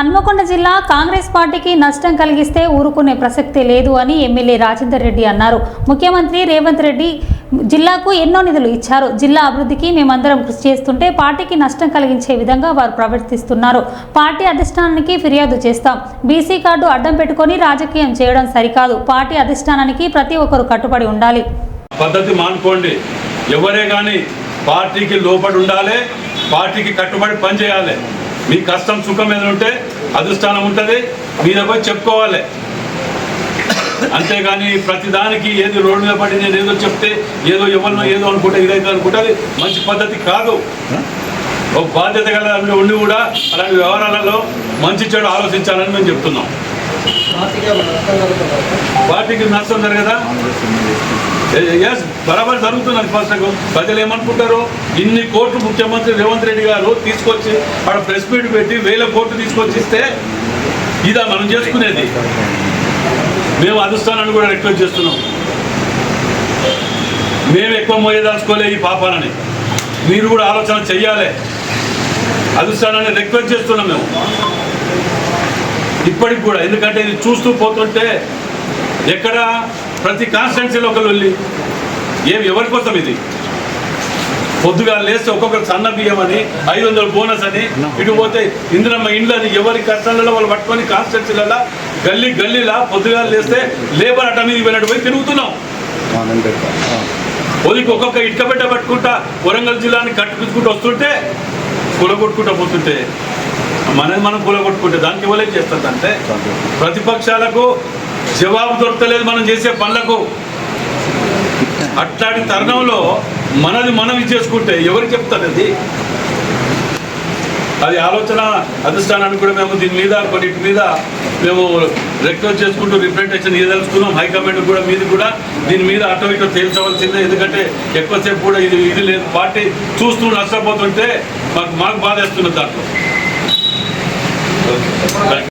హన్మకొండ జిల్లా కాంగ్రెస్ పార్టీకి నష్టం కలిగిస్తే ఊరుకునే ప్రసక్తే లేదు అని ఎమ్మెల్యే రాజేందర్ రెడ్డి అన్నారు. ముఖ్యమంత్రి రేవంత్ రెడ్డి జిల్లాకు ఎన్నో నిధులు ఇచ్చారు. జిల్లా అభివృద్ధికి మేమందరం కృషి చేస్తుంటే పార్టీకి నష్టం కలిగించే విధంగా వారు ప్రవర్తిస్తున్నారు. పార్టీ అధిష్టానానికి ఫిర్యాదు చేస్తాం. బీసీ కార్డు అడ్డం పెట్టుకొని రాజకీయం చేయడం సరికాదు. పార్టీ అధిష్టానానికి ప్రతి ఒక్కరు కట్టుబడి ఉండాలి. పద్ధతి మానుకోండి. ఎవరే కానీ పార్టీకి లోపడి ఉండాలి పార్టీకి కట్టుబడి పనిచేయాలి. మీ కష్టం సుఖం మీద ఉంటే అధిష్టానం ఉంటుంది. మీద పోయి చెప్పుకోవాలి. అంతేగాని ప్రతిదానికి ఏది రోడ్డు మీద పడి నేను ఏదో చెప్తే ఏదో ఎవరినో ఏదో అనుకుంటే ఇదైతే అనుకుంటే అది మంచి పద్ధతి కాదు. ఒక బాధ్యత గల ఉండి కూడా అలాంటి వ్యవహారాలలో మంచి చెడు ఆలోచించాలని మేము చెప్తున్నాం. పార్టీకి నష్టం జరగదా? ఎస్ బరాబర్ జరుగుతుందని ఫస్ట్ ప్రజలు ఏమనుకుంటారు ఇన్ని కోట్లు ముఖ్యమంత్రి రేవంత్ రెడ్డి గారు తీసుకొచ్చి ఆడ ప్రెస్ మీట్ పెట్టి వేల కోట్లు తీసుకొచ్చి ఇస్తే ఇదా మనం చేసుకునేది. మేము అధిష్టానాన్ని కూడా రిక్వెస్ట్ చేస్తున్నాం. మేము ఎక్కువ మోయదాల్చుకోలే ఈ పాపాలని. మీరు కూడా ఆలోచన చెయ్యాలి. అధిష్టానాన్ని రిక్వెస్ట్ చేస్తున్నాం మేము. ఇప్పటికి కూడా ఎందుకంటే ఇది చూస్తూ పోతుంటే ఎక్కడ ప్రతి కాన్స్టిట్యున్సీలో ఒకరు వెళ్ళి ఏం ఎవరి కోసం ఇది? పొద్దుగా లేస్తే ఒక్కొక్కరు సన్న బియ్యం అని ఐదు వందల బోనస్ అని ఇటు పోతే ఇందిరమ్మ ఇండ్లు అని ఎవరి కష్టాలలో వాళ్ళు పట్టుకొని కాన్స్టిట్యున్సీలలో గల్లీ గల్లీలా పొద్దుగా లేస్తే లేబర్ అట్ట మీద వెళ్ళట్టు పోయి తిరుగుతున్నాం. పొదికి ఒక్కొక్క ఇటుక బిడ్డ పట్టుకుంటా వరంగల్ జిల్లాని కట్టుకుంటూ వస్తుంటే కూలగొట్టుకుంటూ పోతుంటే మనది మనం కూలగొట్టుకుంటే దానికి ఇవ్వలేం చేస్తుంది అంటే ప్రతిపక్షాలకు జవాబు దొరకలేదు మనం చేసే పనులకు. అట్లాంటి తరుణంలో మనది మనం ఇది చేసుకుంటే ఎవరు చెప్తారు అది? అది ఆలోచన అధిష్టానానికి కూడా మేము దీని మీద కొన్నిటి మీద మేము రిక్వెస్ట్ చేసుకుంటూ రిప్రజెంటేషన్ ఇవ్వదలుచుకున్నాం హైకమాండ్ కూడా మీది కూడా దీని మీద అటో ఇటో తేల్చవలసిందే. ఎందుకంటే ఎక్కువసేపు కూడా ఇది ఇది లేదు. పార్టీ చూస్తూ నష్టపోతుంటే మాకు మాకు బాధేస్తున్నది దాంట్లో.